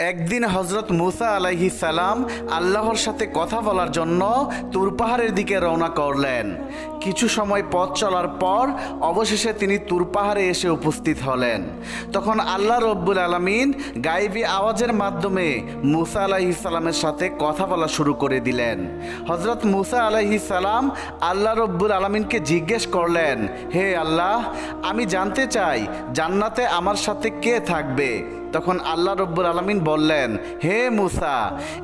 একদিন হজরত মুসা আলাইহি সালাম আল্লাহর সাথে কথা বলার জন্য তুর পাহাড়ের দিকে রওনা করলেন। কিছু সময় পথ চলার পর অবশেষে তিনি তুর পাহাড়ে এসে উপস্থিত হলেন। তখন আল্লাহ রব্বুল আলমিন গাইবী আওয়াজের মাধ্যমে মুসা আলাইহি সালামের সাথে কথা বলা শুরু করে দিলেন। হজরত মুসা আলাইহি সালাম আল্লাহ রব্বুল আলমিনকে জিজ্ঞেস করলেন, হে আল্লাহ, আমি জানতে চাই, জান্নাতে আমার সাথে কে থাকবে? তখন আল্লাহ রব্বুল আলমিন বললেন, হে মুসা,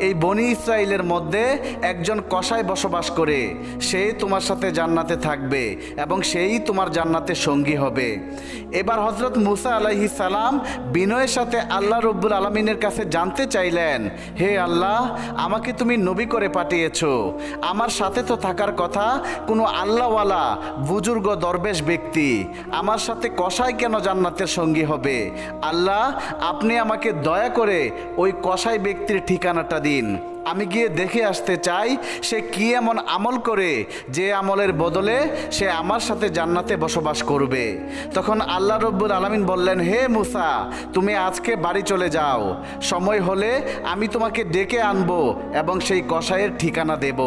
এই বনি ইসরায়েলের মধ্যে একজন কসাই বসবাস করে সেই তোমার সাথে জান্নাতে থাকবে এবং সেই তোমার জান্নাতে সঙ্গী হবে। এবার হজরত মুসা আলাইহি সালাম বিনয়ের সাথে আল্লাহ রব্বুল আলমিনের কাছে জানতে চাইলেন, হে আল্লাহ, আমাকে তুমি নবী করে পাঠিয়েছ। আমার সাথে তো থাকার কথা কোনো আল্লাহওয়ালা বুজুর্গ দরবেশ ব্যক্তি আমার সাথে কসাই কেন জান্নাতের সঙ্গী হবে? আল্লাহ আপনি আমাকে দয়া করে ওই কসাই ব্যক্তির ঠিকানাটা দিন। আমি গিয়ে দেখে আসতে চাই, সে কি এমন আমল করে যে আমলের বদলে সে আমার সাথে জান্নাতে বসবাস করবে। তখন আল্লাহ রব্বুল আলমিন বললেন, হে মুসা, তুমি আজকে বাড়ি চলে যাও। সময় হলে আমি তোমাকে ডেকে আনব এবং সেই কসাইয়ের ঠিকানা দেব।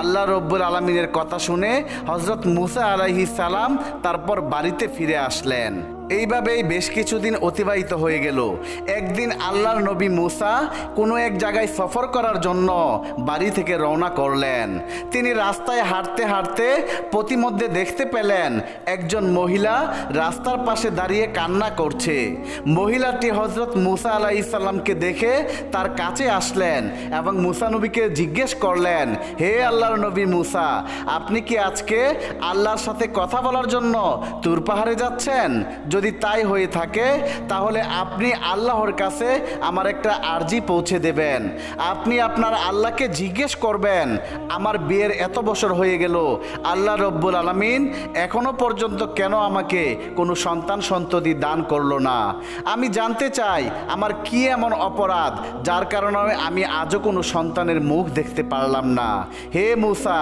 আল্লাহ রব্বুল আলমিনের কথা শুনে হজরত মুসা আলাইহি সালাম তারপর বাড়িতে ফিরে আসলেন। এইভাবেই বেশ কিছুদিন অতিবাহিত হয়ে গেল। একদিন আল্লাহর নবী মুসা কোনো এক জায়গায় সফর করার জন্য বাড়ি থেকে রওনা করলেন। তিনি রাস্তায় হাঁটতে হাঁটতে প্রতিমধ্যে দেখতে পেলেন একজন মহিলা রাস্তার পাশে দাঁড়িয়ে কান্না করছে। মহিলাটি হজরত মুসা আলাহ ইসাল্লামকে দেখে তার কাছে আসলেন এবং মুসা নবীকে জিজ্ঞেস করলেন, হে আল্লাহর নবী মুসা, আপনি কি আজকে আল্লাহর সাথে কথা বলার জন্য তুর পাহাড়ে যাচ্ছেন? যদি তাই হয়ে থাকে, তাহলে আপনি আল্লাহর কাছে আমার একটা আর্জি পৌঁছে দেবেন। আপনি আপনার আল্লাহকে জিজ্ঞেস করবেন, আমার বিয়ের এত বছর হয়ে গেল, আল্লাহ রব্বুল আলমিন এখনও পর্যন্ত কেন আমাকে কোনো সন্তান সন্ততি দান করল না? আমি জানতে চাই, আমার কি এমন অপরাধ, যার কারণে আমি আজও কোনো সন্তানের মুখ দেখতে পারলাম না। হে মুসা,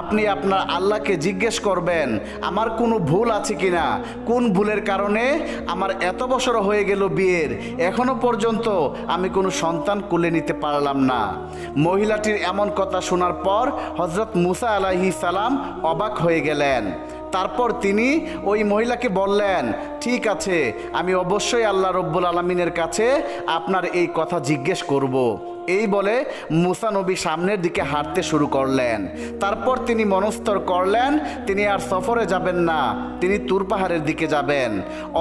আপনি আপনার আল্লাহকে জিজ্ঞেস করবেন, আমার কোনো ভুল আছে কিনা? কোন ভুলের কারণে আমার এত বছর হয়ে গেল বিয়ের। এখনও পর্যন্ত আমি কোনো সন্তান কুলে নিতে পারলাম না। মহিলাটির এমন কথা শোনার পর হজরত মুসা আলাহি সালাম অবাক হয়ে গেলেন। তারপর তিনি ওই মহিলাকে বললেন, ঠিক আছে, আমি অবশ্যই আল্লাহ রব্বুল আলমিনের কাছে আপনার এই কথা জিজ্ঞেস করব। এই বলে মুসা নবী সামনের দিকে হাঁটতে শুরু করলেন। তারপর তিনি মনস্তর করলেন, তিনি আর সফরে যাবেন না, তিনি তুর পাহাড়ের দিকে যাবেন।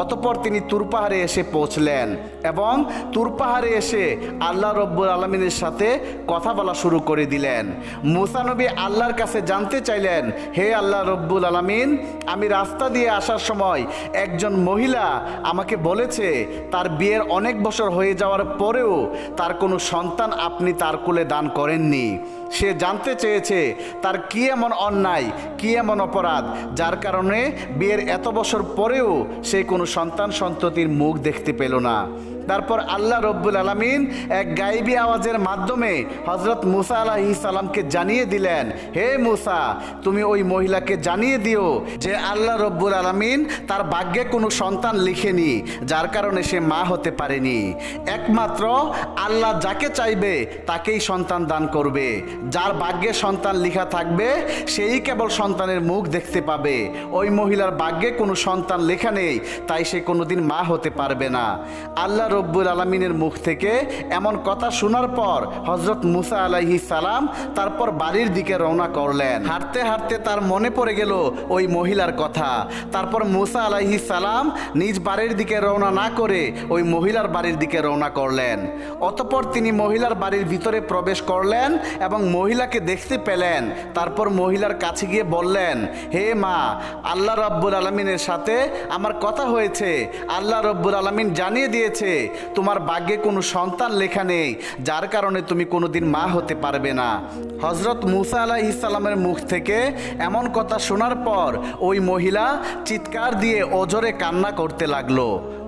অতপর তিনি তুর পাহাড়ে এসে পৌঁছলেন এবং তুর পাহাড়ে এসে আল্লাহ রব্বুল আলমিনের সাথে কথা বলা শুরু করে দিলেন। মুসা নবী আল্লাহর কাছে জানতে চাইলেন, হে আল্লাহ রব্বুল আলমিন, আমি রাস্তা দিয়ে আসার সময় একজন মহিলা আমাকে বলেছে, তার বিয়ের অনেক বছর হয়ে যাওয়ার পরেও তার কোনো সন্তান আপনি তার কোলে দান করেননি। সে জানতে চেয়েছে, তার কি এমন অন্যায়, কি এমন অপরাধ, যার কারণে বিয়ের এত বছর পরেও সে কোনো সন্তান সন্ততির মুখ দেখতে পেল না। তারপর আল্লাহ রব্বুল আলমিন এক গাইবী আওয়াজের মাধ্যমে হজরত মুসা আলাহি সালামকে জানিয়ে দিলেন, হে মুসা, তুমি ওই মহিলাকে জানিয়ে দিও যে আল্লাহ রব্বুল আলমিন তার ভাগ্যে কোনো সন্তান লিখেনি, যার কারণে সে মা হতে পারেনি। একমাত্র আল্লাহ যাকে চাইবে, তাকেই সন্তান দান করবে। যার ভাগ্যে সন্তান লিখা থাকবে, সেই কেবল সন্তানের মুখ দেখতে পাবে। ওই মহিলার ভাগ্যে কোনো সন্তান লেখা নেই, তাই সে কোনোদিন মা হতে পারবে না। আল্লাহ রব্বুল আলমিনের মুখ থেকে এমন কথা শোনার পর হজরত মুসা আলাইহি সালাম তারপর বাড়ির দিকে রওনা করলেন। হাঁটতে হাঁটতে তার মনে পড়ে গেল ওই মহিলার কথা। তারপর মুসা আলাইহি সালাম নিজ বাড়ির দিকে রওনা না করে ওই মহিলার বাড়ির দিকে রওনা করলেন। অতপর তিনি মহিলার বাড়ির ভিতরে প্রবেশ করলেন এবং মহিলাকে দেখতে পেলেন। তারপর মহিলার কাছে গিয়ে বললেন, হে মা, আল্লাহ রব্বুল আলমিনের সাথে আমার কথা হয়েছে। আল্লাহ রব্বুল আলমিন জানিয়ে দিয়েছে তোমার ভাগ্যে কোনো সন্তান লেখা নেই, যার কারণে তুমি কোনো দিন মা হতে পারবে না। হজরত মুসা আলাহ ইসলামের মুখ থেকে এমন কথা শোনার পর ওই মহিলা চিৎকার দিয়ে ওজরে কান্না করতে লাগল।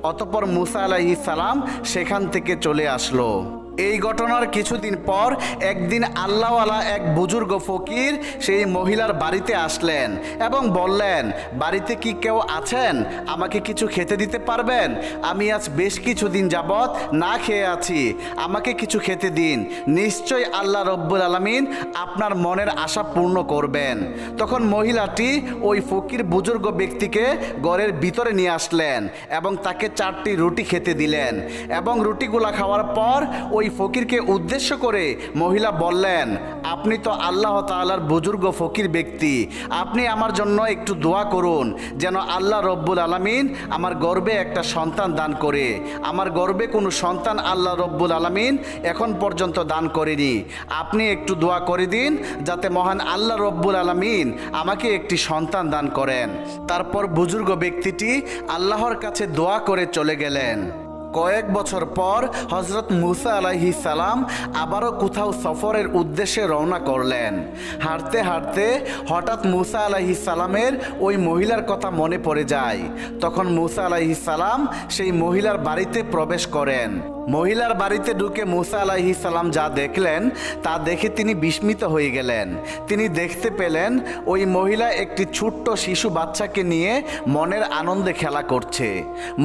অতপর মুসা আলাহ সালাম সেখান থেকে চলে আসলো। এই ঘটনার কিছুদিন পর একদিন আল্লাহওয়ালা এক বুজুর্গ ফকির সেই মহিলার বাড়িতে আসলেন এবং বললেন, বাড়িতে কি কেউ আছেন? আমাকে কিছু খেতে দিতে পারবেন? আমি আজ বেশ কিছুদিন যাবৎ না খেয়ে আছি। আমাকে কিছু খেতে দিন। নিশ্চয় আল্লাহ রব্বুল আলমিন আপনার মনের আশা পূর্ণ করবেন। তখন মহিলাটি ওই ফকির বুজুর্গ ব্যক্তিকে ঘরের ভিতরে নিয়ে আসলেন এবং তাকে চারটি রুটি খেতে দিলেন এবং রুটিগুলা খাওয়ার পর ওই ফকিরকে উদ্দেশ্য করে মহিলা বললেন, আপনি তো আল্লাহ তাআলার বুজুর্গ ফকির ব্যক্তি। আপনি আমার জন্য একটু দোয়া করুন, যেন আল্লাহ রব্বুল আলামিন আমার গর্বে একটা সন্তান দান করে। আমার গর্বে কোনো সন্তান আল্লাহ রব্বুল আলামিন এখন পর্যন্ত দান করেনি। আপনি একটু দোয়া করে দিন, যাতে মহান আল্লাহ রব্বুল আলামিন আমাকে একটি সন্তান দান করেন। তারপর বুজুর্গ ব্যক্তিটি আল্লাহর কাছে দোয়া করে চলে গেলেন। কয়েক বছর পর হজরত মুসা আলাইহি সালাম আবারও কোথাও সফরের উদ্দেশ্যে রওনা করলেন। হাঁটতে হাঁটতে হঠাৎ মুসা আলাইহি সালামের ওই মহিলার কথা মনে পড়ে যায়। তখন মুসা আলাইহি সালাম সেই মহিলার বাড়িতে প্রবেশ করেন। মহিলার বাড়িতে ঢুকে মুসা আলাইহি সালাম যা দেখলেন, তা দেখে তিনি বিস্মিত হয়ে গেলেন। তিনি দেখতে পেলেন, ওই মহিলা একটি ছোট্ট শিশু বাচ্চাকে নিয়ে মনের আনন্দে খেলা করছে।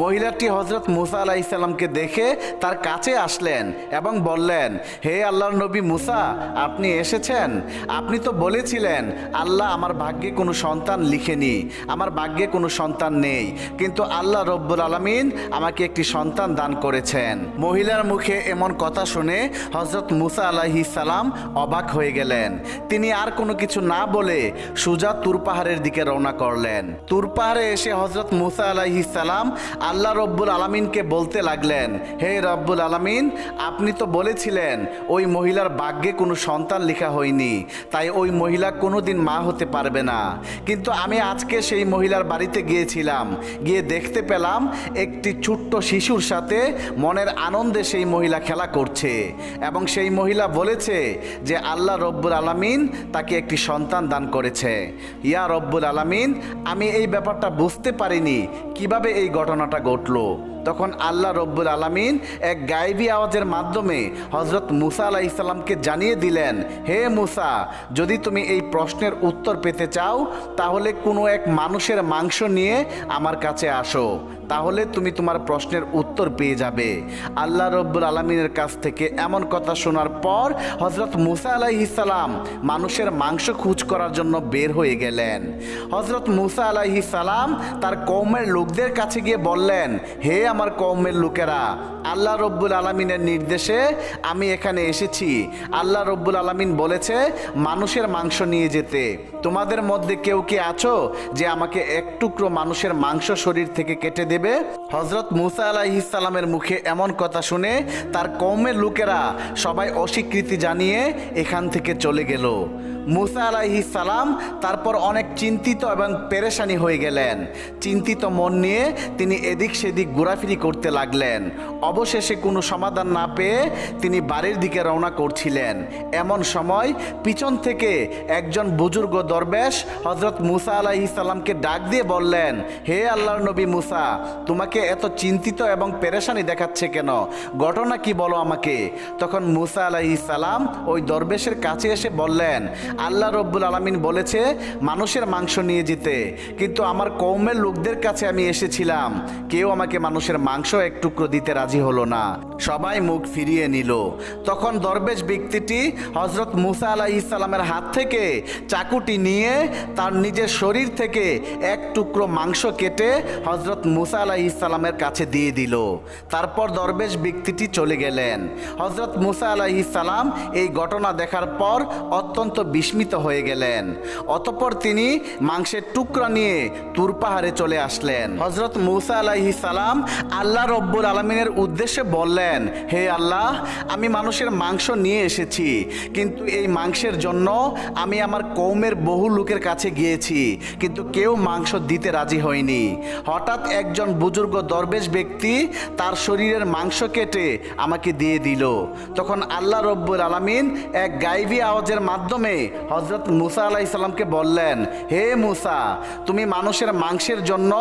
মহিলাটি হজরত মুসা আলাহি সাল্লামকে দেখে তার কাছে আসলেন এবং বললেন, হে আল্লাহর নবী মুসা, আপনি এসেছেন? আপনি তো বলেছিলেন, আল্লাহ আমার ভাগ্যে কোনো সন্তান লিখেনি, আমার ভাগ্যে কোনো সন্তান নেই, কিন্তু আল্লাহ রব্বুল আলমিন আমাকে একটি সন্তান দান করেছেন। মহিলার মুখে এমন কথা শুনে হজরত মুসা আলাহি সালাম অবাক হয়ে গেলেন। তিনি আর কোনো কিছু না বলে সুজা তুর পাহাড়ের দিকে রওনা করলেন। তুর পাহাড়ে এসে হজরত মুসা আলাহি সালাম আল্লাহ রব্বুল আলমিনকে বলতে লাগলেন, হে রব্বুল আলমিন, আপনি তো বলেছিলেন ওই মহিলার ভাগ্যে কোনো সন্তান লেখা হয়নি, তাই ওই মহিলা কোনোদিন মা হতে পারবে না। কিন্তু আমি আজকে সেই মহিলার বাড়িতে গিয়েছিলাম, গিয়ে দেখতে পেলাম একটি ছোট্ট শিশুর সাথে মনের আনন্দে সেই মহিলা খেলা করছে এবং সেই মহিলা বলেছে যে আল্লাহ রব্বুল আলামিন তাকে একটি সন্তান দান করেছে। ইয়া রব্বুল আলামিন, আমি এই ব্যাপারটা বুঝতে পারিনি, কীভাবে এই ঘটনাটা ঘটলো? তখন আল্লাহ রব্বুল আলামিন এক গায়েবী আওয়াজের মাধ্যমে হজরত মুসা আলাহ ইসলামকে জানিয়ে দিলেন, হে মুসা, যদি তুমি এই প্রশ্নের উত্তর পেতে চাও, তাহলে কোনো এক মানুষের মাংস নিয়ে আমার কাছে আসো। তাহলে তুমি তোমার প্রশ্নের উত্তর পেয়ে যাবে। আল্লাহ রব্বুল আলমিনের কাছ থেকে এমন কথা শোনার পর হজরত মুসা আলাইহিসালাম মানুষের মাংস খুঁজ করার জন্য বের হয়ে গেলেন। হজরত মুসা আলাইহিসালাম তার কৌমের লোকদের কাছে গিয়ে বললেন, হে আমার কৌমের লোকেরা। আল্লাহ রব্বুল আলমিনের নির্দেশে আমি এখানে এসেছি। আল্লাহ রব্বুল আলমিন বলেছে, মানুষের মাংস নিয়ে যেতে। তোমাদের মধ্যে কেউ কি আছো যে আমাকে এক টুকরো মানুষের মাংস শরীর থেকে কেটে দেবে? হজরত মুসা আলাইহিসালামের মুখে এমন কথা শুনে তার কৌমের লোকেরা সবাই অস্বীকৃতি জানিয়ে এখান থেকে চলে গেল। মুসা আলাইহি সালাম তারপর অনেক চিন্তিত এবং পেরেশানি হয়ে গেলেন। চিন্তিত মন নিয়ে তিনি এদিক সেদিক ঘোরাফিরি করতে লাগলেন। অবশেষে কোনো সমাধান না পেয়ে তিনি বাড়ির দিকে রওনা করছিলেন। এমন সময় পিছন থেকে একজন বুজুর্গ দরবেশ হজরত মুসা আলাইহি সালামকে ডাক দিয়ে বললেন, হে আল্লাহর নবী মুসা, তোমাকে এত চিন্তিত এবং পেরেশানি দেখাচ্ছে কেন? ঘটনা কি বলো আমাকে? তখন মুসা আলাইহি সালাম ওই দরবেশের কাছে এসে বললেন আল্লাহ রব্বুল আলমিন বলেছে, মানুষের মাংস নিয়ে যেতে। কিন্তু আমার কৌমের লোকদের কাছে আমি এসেছিলাম। কেউ আমাকে মানুষের মাংস এক টুকরো দিতে রাজি হলো না। সবাই মুখ ফিরিয়ে নিল। তখন দরবেশ ব্যক্তিটি হজরত মুসা আলাহ ইসলামের হাত থেকে চাকুটি নিয়ে তার নিজের শরীর থেকে এক টুকরো মাংস কেটে হজরত মুসা আলাহ ইসলামের কাছে দিয়ে দিল। তারপর দরবেশ ব্যক্তিটি চলে গেলেন। হজরত মুসা আলাহ ইসলাম এই ঘটনা দেখার পর অত্যন্ত বিস্মিত হয়ে গেলেন। অতপর তিনি মাংসের টুকরা নিয়ে তুর পাহাড়ে চলে আসলেন। হজরত মৌসা আলাহি সালাম আল্লাহ রব্বুল আলমিনের উদ্দেশ্যে বললেন, হে আল্লাহ, আমি মানুষের মাংস নিয়ে এসেছি, কিন্তু এই মাংসের জন্য আমি আমার কৌমের বহু লোকের কাছে গিয়েছি, কিন্তু কেউ মাংস দিতে রাজি হয়নি। হঠাৎ একজন বুজুর্গ দরবেশ ব্যক্তি তার শরীরের মাংস কেটে আমাকে দিয়ে দিল। তখন আল্লাহ রব্বুল আলমিন এক গাইবী আওয়াজের মাধ্যমে হজরত মুসা আলাইসাল্লামকে বললেন, হে মুসা, তুমি মানুষের মাংসের জন্য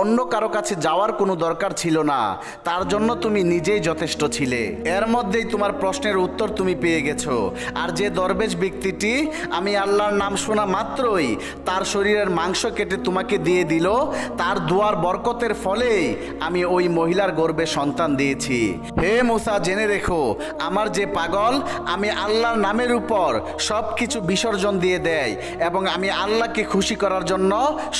অন্য কারও কাছে যাওয়ার কোনো দরকার ছিল না। তার জন্য তুমি নিজেই যথেষ্ট ছিলে। এর মধ্যেই তোমার প্রশ্নের উত্তর তুমি পেয়ে গেছো। আর যে দরবেশ ব্যক্তিটি আমি আল্লাহর নাম শোনা মাত্রই তার শরীরের মাংস কেটে তোমাকে দিয়ে দিল, তার দুয়ার বরকতের ফলেই আমি ওই মহিলার গর্বে সন্তান দিয়েছি। হে মুসা, জেনে রেখো, আমার যে পাগল, আমি আল্লাহর নামের উপর সব কিছু বিসর্জন দিয়ে দেয় এবং আমি আল্লাহকে খুশি করার জন্য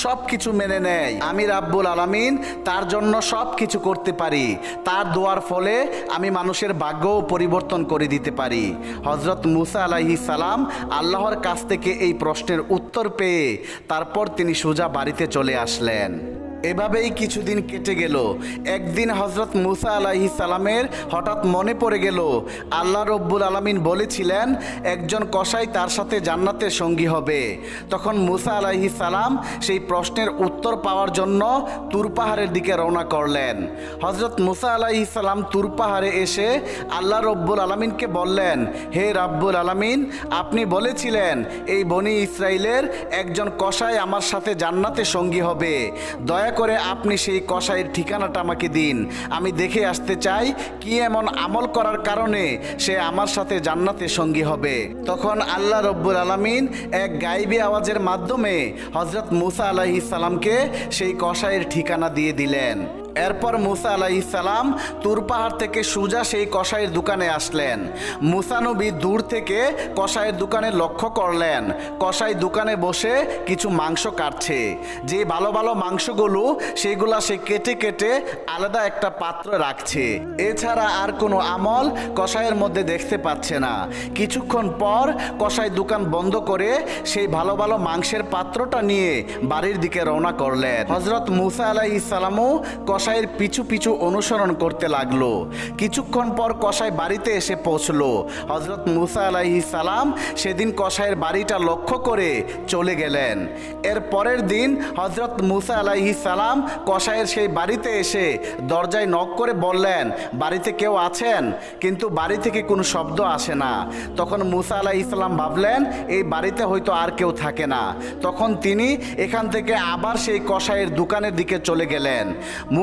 সব কিছু মেনে নেয় আমি রাব্বুল আলামিন তার জন্য সব কিছু করতে পারি। তার দোয়ার ফলে আমি মানুষের ভাগ্যও পরিবর্তন করে দিতে পারি। হজরত মুসা আলাহি সালাম আল্লাহর কাছ থেকে এই প্রশ্নের উত্তর পেয়ে তারপর তিনি সোজা বাড়িতে চলে আসলেন। এভাবেই কিছুদিন কেটে গেল। একদিন হজরত মুসা আলাহি সালামের হঠাৎ মনে পড়ে গেল, আল্লাহ রব্বুল আলমিন বলেছিলেন, একজন কসাই তার সাথে জান্নাতের সঙ্গী হবে। তখন মুসা আলাহি সালাম সেই প্রশ্নের উত্তর পাওয়ার জন্য তুর পাহাড়ের দিকে রওনা করলেন। হজরত মুসা আলাহি সালাম তুর পাহাড়ে এসে আল্লাহ রব্বুল আলমিনকে বললেন, হে রাব্বুল আলমিন, আপনি বলেছিলেন, এই বনি ইসরায়েলের একজন কসাই আমার সাথে জান্নাতে সঙ্গী হবে। দয়া করে আপনি সেই কসাইয়ের ঠিকানাটা আমাকে দিন। আমি দেখে আসতে চাই কি এমন আমল করার কারণে সে আমার সাথে জান্নাতে সঙ্গী হবে। তখন আল্লাহ রব্বুল আলমিন এক গাইবি আওয়াজের মাধ্যমে হজরত মুসা আলাহি সালামকে সেই কসাইয়ের ঠিকানা দিয়ে দিলেন। এরপর মুসা আলাহি সালাম তুর পাহাড় থেকে সুজা সেই কসাইয়ের দোকানে আসলেন। মুসা নবী দূর থেকে কসাইয়ের দোকানে লক্ষ্য করলেন। কসাই দোকানে বসে কিছু মাংস কাটছে। যে ভালো ভালো মাংসগুলো, সেগুলা সে কেটে কেটে আলাদা একটা পাত্র রাখছে। এছাড়া আর কোনো আমল কসাইয়ের মধ্যে দেখতে পাচ্ছে না। কিছুক্ষণ পর কসাই দোকান বন্ধ করে সেই ভালো ভালো মাংসের পাত্রটা নিয়ে বাড়ির দিকে রওনা করলেন। হজরত মুসা আলাহ ইসালামও কসাইয়ের পিছু পিছু অনুসরণ করতে লাগল। কিছুক্ষণ পর কসাই বাড়িতে এসে পৌঁছলো। হজরত মুসা আলাইহি সালাম সেদিন কসাইয়ের বাড়িটা লক্ষ্য করে চলে গেলেন। এর পরের দিন হজরত মুসা আলাইহি সালাম কসাইয়ের সেই বাড়িতে এসে দরজায় নক করে বললেন, বাড়িতে কেউ আছেন? কিন্তু বাড়ি থেকে কোনো শব্দ আসে না। তখন মুসা আলাহ ইসলাম ভাবলেন, এই বাড়িতে হয়তো আর কেউ থাকে না। তখন তিনি এখান থেকে আবার সেই কসাইয়ের দোকানের দিকে চলে গেলেন।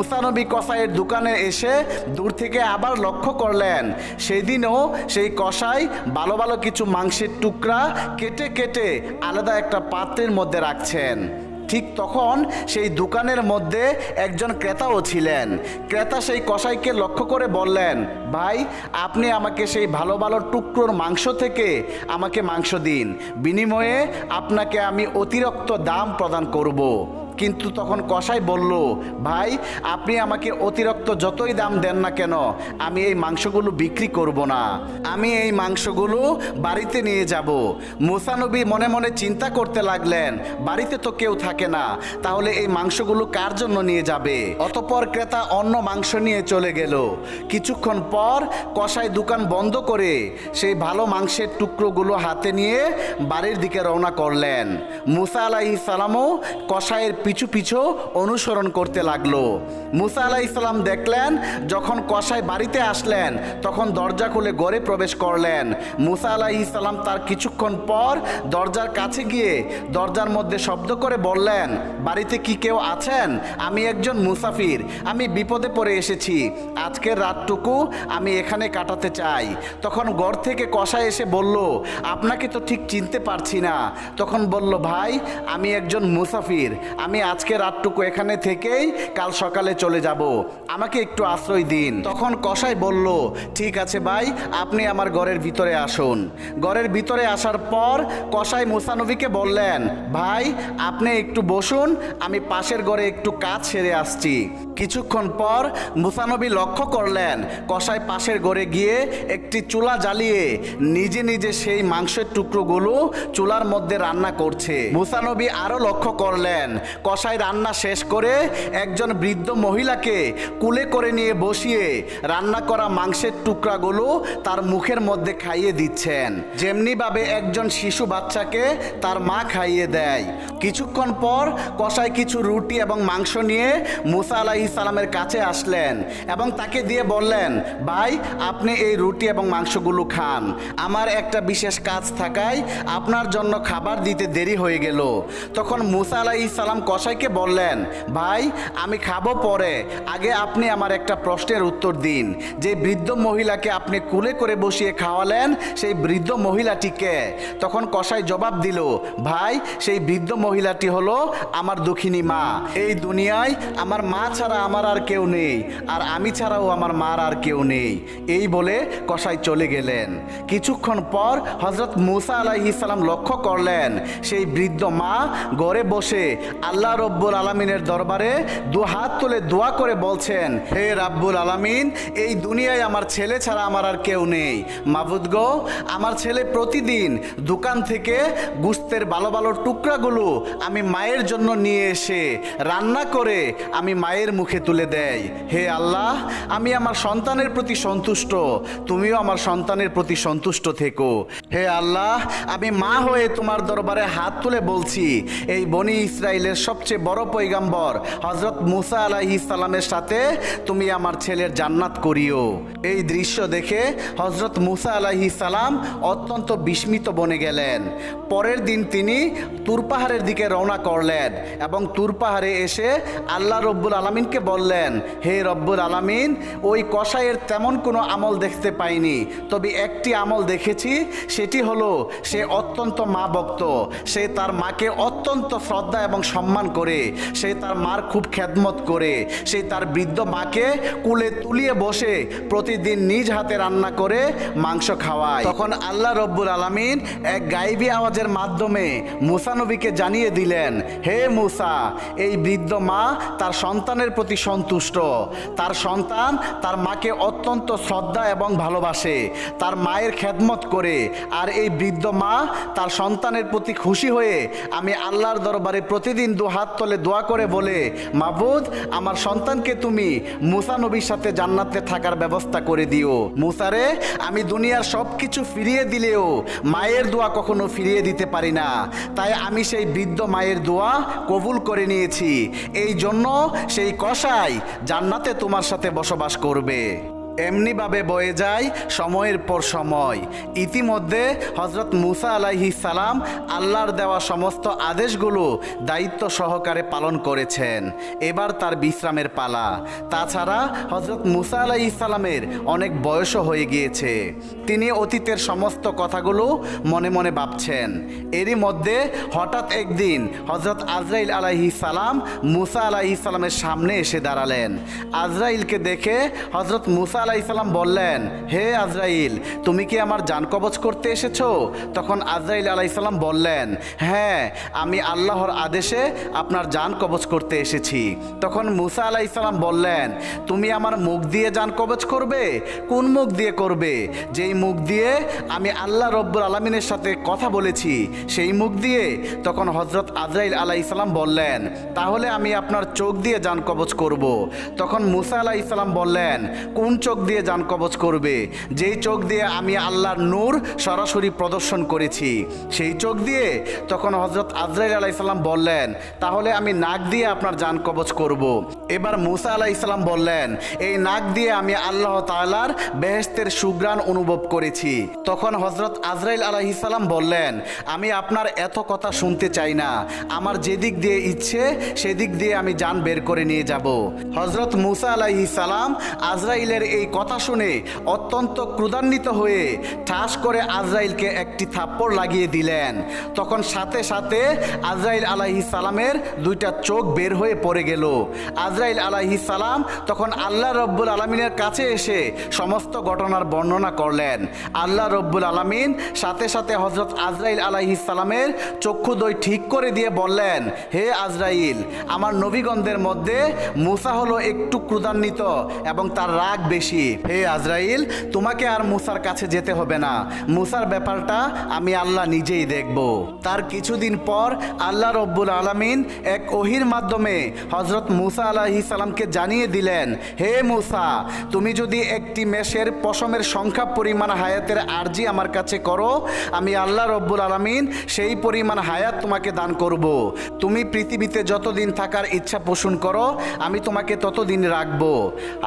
মুসানবী কসাইয়ের দোকানে এসে দূর থেকে আবার লক্ষ্য করলেন। সেদিনও সেই কসাই ভালো ভালো কিছু মাংসের টুকরা কেটে কেটে আলাদা একটা পাত্রের মধ্যে রাখছেন। ঠিক তখন সেই দোকানের মধ্যে একজন ক্রেতাও ছিলেন। ক্রেতা সেই কসাইকে লক্ষ্য করে বললেন, ভাই, আপনি আমাকে সেই ভালো ভালো টুকরোর মাংস থেকে আমাকে মাংস দিন। বিনিময়ে আপনাকে আমি অতিরিক্ত দাম প্রদান করব। কিন্তু তখন কসাই বলল, ভাই, আপনি আমাকে অতিরিক্ত যতই দাম দেন না কেন, আমি এই মাংসগুলো বিক্রি করব না। আমি এই মাংসগুলো বাড়িতে নিয়ে যাব। মুসানবী মনে মনে চিন্তা করতে লাগলেন, বাড়িতে তো কেউ থাকে না, তাহলে এই মাংসগুলো কার জন্য নিয়ে যাবে? অতপর ক্রেতা অন্য মাংস নিয়ে চলে গেল। কিছুক্ষণ পর কসাই দোকান বন্ধ করে সেই ভালো মাংসের টুকরোগুলো হাতে নিয়ে বাড়ির দিকে রওনা করলেন। মুসা আলাইহিস সালামও কসাইয়ের পিছু পিছু অনুসরণ করতে লাগল। মুসা আলাহ ইসলাম দেখলেন, যখন কসাই বাড়িতে আসলেন, তখন দরজা খুলে গড়ে প্রবেশ করলেন। মুসা আলাহ ইসলাম তার কিছুক্ষণ পর দরজার কাছে গিয়ে দরজার মধ্যে শব্দ করে বললেন, বাড়িতে কি কেউ আছেন? আমি একজন মুসাফির। আমি বিপদে পড়ে এসেছি। আজকের রাতটুকু আমি এখানে কাটাতে চাই। তখন ঘর থেকে কসাই এসে বলল, আপনাকে তো ঠিক চিনতে পারছি না। তখন বলল, ভাই, আমি একজন মুসাফির। আমি আজকে রাতটুকু এখানে থেকেই কাল সকালে চলে যাব। আমাকে একটু আশ্রয় দিন। তখন কসাই বলল, ঠিক আছে ভাই, আপনি আমার ঘরের ভিতরে আসুন। ঘরের ভিতরে আসার পর কসাই মুসানবীকে বললেন, ভাই, আপনি একটু বসুন, আমি পাশের ঘরে একটু কাজ সেরে আসছি। কিছুক্ষণ পর মুসানবী লক্ষ্য করলেন, কসাই পাশের ঘরে গিয়ে একটি চুলা জ্বালিয়ে নিজে নিজে সেই মাংসের টুকরোগুলো চুলার মধ্যে রান্না করছে। মুসানবী আরও লক্ষ্য করলেন কষাই রান্না শেষ করে একজন বৃদ্ধ মহিলাকে কুলে করে নিয়ে বসিয়ে রান্না করা মাংসের টুকরাগুলো তার মুখের মধ্যে খাইয়ে দিচ্ছেন। যেমনিভাবে একজন শিশু বাচ্চাকে তার মা খাইয়ে দেয়। কিছুক্ষণ পর কষাই কিছু রুটি এবং মাংস নিয়ে মুসা আলাহি সালামের কাছে আসলেন এবং তাকে দিয়ে বললেন, ভাই, আপনি এই রুটি এবং মাংসগুলো খান। আমার একটা বিশেষ কাজ থাকায় আপনার জন্য খাবার দিতে দেরি হয়ে গেল। তখন মুসা আলাহি সালাম কসাইকে বললেন, ভাই, আমি খাব পরে। আগে আপনি আমার একটা প্রশ্নের উত্তর দিন। যে বৃদ্ধ মহিলাকে আপনি কুলে করে বসিয়ে খাওয়ালেন, সেই বৃদ্ধ মহিলাটিকে তখন কসাই জবাব দিল, ভাই, সেই বৃদ্ধ মহিলাটি হলো আমার দুঃখিনী মা। এই দুনিয়ায় আমার মা ছাড়া আমার আর কেউ নেই, আর আমি ছাড়াও আমার মার আর কেউ নেই। এই বলে কসাই চলে গেলেন। কিছুক্ষণ পর হজরত মুসা আলাহি সালাম লক্ষ্য করলেন, সেই বৃদ্ধ মা ঘরে বসে আল্লাহ রব্বুল আলমিনের দরবারে দু হাত তুলে দোয়া করে বলছেন, হে রাব্বুল আলামিন, এই দুনিয়ায় আমার ছেলে ছাড়া আমার আর কেউ নেই। মাবুদ গো, আমার ছেলে প্রতিদিন দোকান থেকে গুস্তের ভালো ভালো টুকরাগুলো আমি মায়ের জন্য নিয়ে এসে রান্না করে আমি মায়ের মুখে তুলে দেয়। হে আল্লাহ, আমি আমার সন্তানের প্রতি সন্তুষ্ট, তুমিও আমার সন্তানের প্রতি সন্তুষ্ট থেকো। হে আল্লাহ, আমি মা হয়ে তোমার দরবারে হাত তুলে বলছি, এই বনি ইসরায়েলের সবচেয়ে বড় পৈগাম্বর হজরত মুসা আলাহি সালামের সাথে তুমি আমার ছেলের জান্নাত করিও। এই দৃশ্য দেখে হজরত মুসা আলাহি সালাম অত্যন্ত বিস্মিত বনে গেলেন। পরের দিন তিনি তুর পাহাড়ের দিকে রওনা করলেন এবং তুর পাহাড়ে এসে আল্লাহ রব্বুল আলমিনকে বললেন, হে রব্বুল আলমিন, ওই কসাইয়ের তেমন কোনো আমল দেখতে পাইনি। তবে একটি আমল দেখেছি, সেটি হলো, সে অত্যন্ত মা ভক্ত। সে তার মাকে অত্যন্ত শ্রদ্ধা এবং সম্মান করে, সে তার মার খুব খেদমত করে, সে তার বৃদ্ধ মাকে কুলে তুলিয়ে বসে প্রতিদিন নিজ হাতে রান্না করে মাংস খাওয়ায়। তখন আল্লাহ রব্বুল আলমিন এক গাইবী আওয়াজের মাধ্যমে মুসা নবীকে জানিয়ে দিলেন, হে মুসা, এই বৃদ্ধ মা তার সন্তানের প্রতি সন্তুষ্ট। তার সন্তান তার মাকে অত্যন্ত শ্রদ্ধা এবং ভালোবাসে। তার মায়ের খেদমত করে, আর এই বৃদ্ধ মা তার সন্তানের প্রতি খুশি হয়ে আমি আল্লাহর দরবারে প্রতিদিন দু হাত তলে দোয়া করে বলে, মাবুদ, আমার সন্তানকে তুমি মুসা নবীর সাথে জান্নাতে থাকার ব্যবস্থা করে দিও। মুসারে, আমি দুনিয়ার সব কিছু ফিরিয়ে দিলেও মায়ের দোয়া কখনো ফিরিয়ে দিতে পারি না। তাই আমি সেই বৃদ্ধ মায়ের দোয়া কবুল করে নিয়েছি। এই জন্য সেই কষাই জান্নাতে তোমার সাথে বসবাস করবে। এমনিভাবে বয়ে যায় সময়ের পর সময়। ইতিমধ্যে হজরত মুসা আলাইহি সালাম আল্লাহর দেওয়া সমস্ত আদেশগুলো দায়িত্ব সহকারে পালন করেছেন। এবার তার বিশ্রামের পালা। তাছাড়া হজরত মুসা আলাইহি সালামের অনেক বয়সও হয়ে গিয়েছে। তিনি অতীতের সমস্ত কথাগুলো মনে মনে ভাবছেন। এরই মধ্যে হঠাৎ একদিন হজরত আজরাইল আলাইহি সালাম মুসা আলাইহি সালামের সামনে এসে দাঁড়ালেন। আজরাইলকে দেখে হজরত মুসা আলাইসাল্লাম বললেন, হে আজরাইল, তুমি কি আমার জান কবচ করতে এসেছ? তখন আজরাইল আলাইসাল্লাম বললেন হ্যাঁ আমি আল্লাহর আদেশে আপনার জান কবচ করতে এসেছি। তখন মুসা আলাইসাল্লাম বললেন, তুমি আমার মুখ দিয়ে জান কবচ করবে? কোন মুখ দিয়ে করবে? যেই মুখ দিয়ে আমি আল্লাহ রব্বুর আলমিনের সাথে কথা বলেছি, সেই মুখ দিয়ে? তখন হজরত আজরাইল আলাইসাল্লাম বললেন, তাহলে আমি আপনার চোখ দিয়ে জান কবচ করব। তখন মুসা আলাইসাল্লাম বললেন, কোন চোখ দিয়ে যান কবচ করবে। যেই চোখ দিয়ে আমি আল্লাহর নূর সরাসরি প্রদর্শন করেছি, সেই চোখ দিয়ে তখন হজরত আজরাইল আলাইসাল্লাম বললেন, তাহলে আমি নাক দিয়ে আপনার যান কবচ করব। এবার মুসা আলাইসাল্লাম বললেন, এই নাক দিয়ে আমি আল্লাহ তাআলার বেহেস্তের সুগ্রাণ অনুভব করেছি। তখন হজরত আজরাইল আলাইসাল্লাম বললেন, আমি আপনার এত কথা শুনতে চাই না। আমার যেদিক দিয়ে ইচ্ছে, সেদিক দিয়ে আমি যান বের করে নিয়ে যাব। হজরত মুসা আলাইহি সালাম আজরাইলের এই কথা শুনে অত্যন্ত ক্রুদান্বিত হয়ে ঠাস করে আজরাইলকে একটি থাপ্পড় লাগিয়ে দিলেন। তখন সাথে সাথে আজরাইল আলাইহি সালামের দুইটা চোখ বের হয়ে পড়ে গেল। আজরাইল আলাইহি সালাম তখন আল্লাহ রব্বুল আলমিনের কাছে এসে সমস্ত ঘটনার বর্ণনা করলেন। আল্লাহ রব্বুল আলমিন সাথে সাথে হজরত আজরাইল আলাইহি সালামের চক্ষুদ্বয় ঠিক করে দিয়ে বললেন, হে আজরাইল, আমার নবীগণদের মধ্যে মুসা হলো একটু ক্রুদান্বিত এবং তার রাগ বেশি। বলছি হে আজরাইল, তোমাকে আর মুসার কাছে যেতে হবে না। মুসার ব্যাপারটা আমি আল্লাহ নিজেই দেখব। তার কিছুদিন পর আল্লাহ রব্বুল আলামিন এক ওহির মাধ্যমে হজরত মুসা আলাহি সালামকে জানিয়ে দিলেন, হে মুসা, তুমি যদি একটি মেষের পশমের সংখ্যা পরিমাণ হায়াতের আর্জি আমার কাছে করো, আমি আল্লাহ রব্বুল আলামিন সেই পরিমাণ হায়াত তোমাকে দান করব। তুমি পৃথিবীতে যতদিন থাকার ইচ্ছা পোষণ করো, আমি তোমাকে ততদিন রাখব।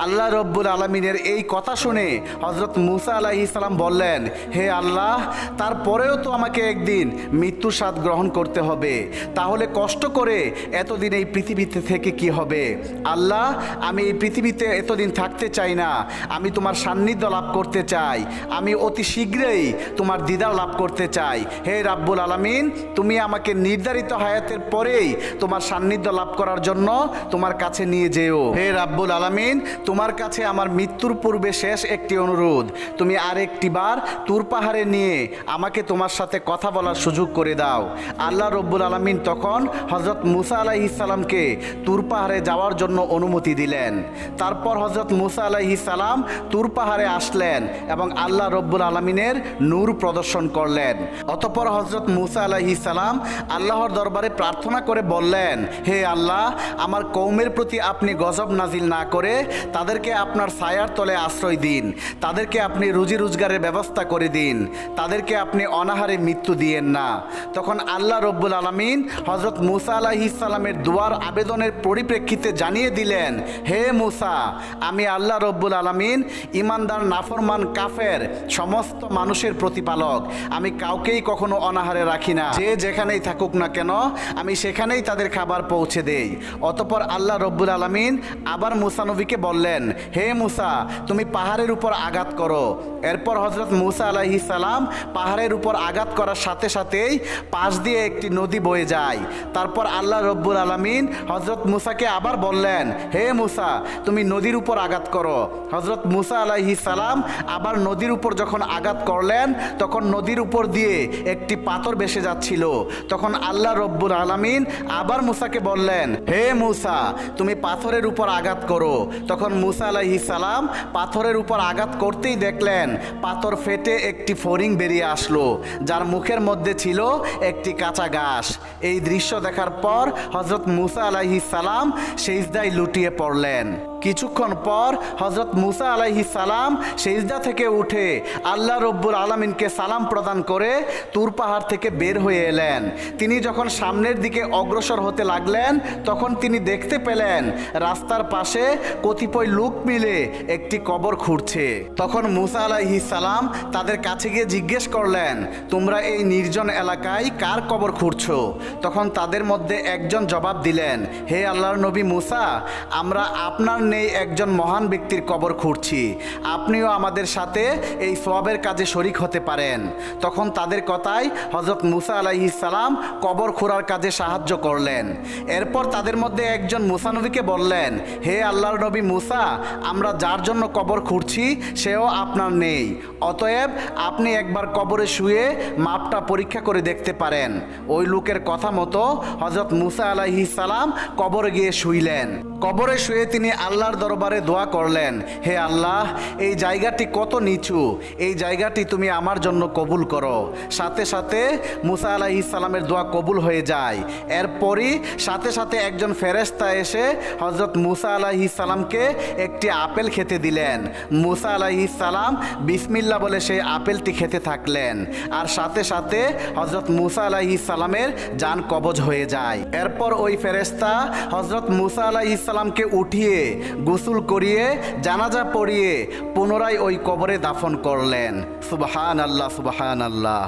আল্লাহ রব্বুল আলমিনের এই কথা শুনে হজরত মুসা আলাহি সালাম বললেন, হে আল্লাহ, তারপরেও তো আমাকে একদিন মৃত্যুর স্বাদ গ্রহণ করতে হবে। তাহলে কষ্ট করে এতদিন এই পৃথিবীতে থেকে কি হবে? আল্লাহ, আমি এই পৃথিবীতে এতদিন থাকতে চাই না। আমি তোমার সান্নিধ্য লাভ করতে চাই। আমি অতি শীঘ্রই তোমার দিদার লাভ করতে চাই। হে রাব্বুল আলামিন, তুমি আমাকে নির্ধারিত হায়াতের পরেই তোমার সান্নিধ্য লাভ করার জন্য তোমার কাছে নিয়ে যেও। হে রাব্বুল আলামিন, তোমার কাছে আমার মৃত্যুর পূর্বে শেষ একটি অনুরোধ। তুমি আরেকটি বার তুর পাহাড়ে নিয়ে আমাকে তোমার সাথে কথা বলার সুযোগ করে দাও। আল্লাহ রব্বুল আলামিন তখন হজরত মুসা আলাইহিস সালামকে তুর পাহাড়ে যাওয়ার জন্য অনুমতি দিলেন। তারপর হজরত মুসা আলাইহিস সালাম তুর পাহাড়ে আসলেন এবং আল্লাহ রব্বুল আলমিনের নূর প্রদর্শন করলেন। অতপর হজরত মুসা আলাইহিস সালাম আল্লাহর দরবারে প্রার্থনা করে বললেন, হে আল্লাহ, আমার কৌমের প্রতি আপনি গজব নাজিল না করে তাদেরকে আপনার ছায়ার তলে আশ্রয় দিন। তাদেরকে আপনি রুজি রোজগারের ব্যবস্থা করে দিন। তাদেরকে আপনি অনাহারে মৃত্যু দিয়েন না। তখন আল্লাহ রব্বুল আলমিন হজরত মুসা আলাহিস সালামের দুয়ার আবেদনের পরিপ্রেক্ষিতে জানিয়ে দিলেন, হে মুসা, আমি আল্লাহ রব্বুল আলমিন ইমানদার নাফরমান, কাফের, সমস্ত মানুষের প্রতিপালক। আমি কাউকেই কখনো অনাহারে রাখি না। যে যেখানেই থাকুক না কেন, আমি সেখানেই তাদের খাবার পৌঁছে দেই। অতপর আল্লাহ রব্বুল আলমিন আবার মুসা নবীকে বললেন, হে মুসা তুমি পাহাড়ের উপর আঘাত করো। এরপর হজরত মুসা আলাহি সালাম পাহাড়ের উপর আঘাত করার সাথে সাথেই পাশ দিয়ে একটি নদী বয়ে যায়। তারপর আল্লাহ রব্বুল আলমিন হজরত মুসাকে আবার বললেন, হে মুসা, তুমি নদীর উপর আঘাত করো। হজরত মুসা আলাহি সালাম আবার নদীর উপর যখন আঘাত করলেন, তখন নদীর উপর দিয়ে একটি পাথর ভেসে যাচ্ছিল। তখন আল্লাহ রব্বুল আলমিন আবার মুসাকে বললেন, হে মুসা, তুমি পাথরের উপর আঘাত করো। তখন মুসা আলাহি সালাম পাথরের উপর আঘাত করতেই দেখলেন পাথর ফেটে একটি ফরিং বেরিয়ে আসলো, যার মুখের মধ্যে ছিল একটি কাঁচা ঘাস। এই দৃশ্য দেখার পর হজরত মুসা আলাহি সালাম সেইজদায় লুটিয়ে পড়লেন। কিছুক্ষণ পর হজরত মুসা আলাইহি সালাম সেজদা থেকে উঠে আল্লাহ রব্বুল আলমিনকে সালাম প্রদান করে তুর পাহাড় থেকে বের হয়ে এলেন। তিনি যখন সামনের দিকে অগ্রসর হতে লাগলেন, তখন তিনি দেখতে পেলেন রাস্তার পাশে কতিপয় লোক মিলে একটি কবর খুঁড়ছে। তখন মুসা আলাইহি সালাম তাদের কাছে গিয়ে জিজ্ঞেস করলেন, তোমরা এই নির্জন এলাকায় কার কবর খুঁড়ছ? তখন তাদের মধ্যে একজন জবাব দিলেন, হে আল্লাহর নবী মুসা, আমরা আপনার নেই একজন মহান ব্যক্তির কবর খুঁড়ছি। আপনিও আমাদের সাথে এই সোয়াবের কাজে শরিক হতে পারেন। তখন তাদের কথায় হজরত মুসা আলাইহিস সালাম কবর খোঁড়ার কাজে সাহায্য করলেন। এরপর তাদের মধ্যে একজন মুসা নবীকে বললেন, হে আল্লাহর নবী মুসা, আমরা যার জন্য কবর খুঁড়ছি, সেও আপনার নেই। অতএব আপনি একবার কবরে শুয়ে মাপটা পরীক্ষা করে দেখতে পারেন। ওই লোকের কথা মতো হজরত মুসা আলাইহিস সালাম কবরে গিয়ে শুইলেন। কবরে শুয়ে তিনি আল্লাহর দরবারে দোয়া করলেন, হে আল্লাহ, এই জায়গাটি কত নিচু, এই জায়গাটি তুমি আমার জন্য কবুল করো। সাথে সাথে মুসা আলাহি সালামের দোয়া কবুল হয়ে যায়। এরপরই সাথে সাথে একজন ফেরেস্তা এসে হজরত মুসা আলাহি সালামকে একটি আপেল খেতে দিলেন। মুসা আলাহি সালাম বিসমিল্লা বলে সেই আপেলটি খেতে থাকলেন। আর সাথে সাথে হজরত মুসা আলাহি সালামের যান কবজ হয়ে যায়। এরপর ওই ফেরেস্তা হজরত মুসা আলাহি সালামকে উঠিয়ে গোসল করিয়ে জানাজা পড়িয়ে পুনরায় ওই কবরে দাফন করলেন। সুবাহান আল্লাহ সুবাহান আল্লাহ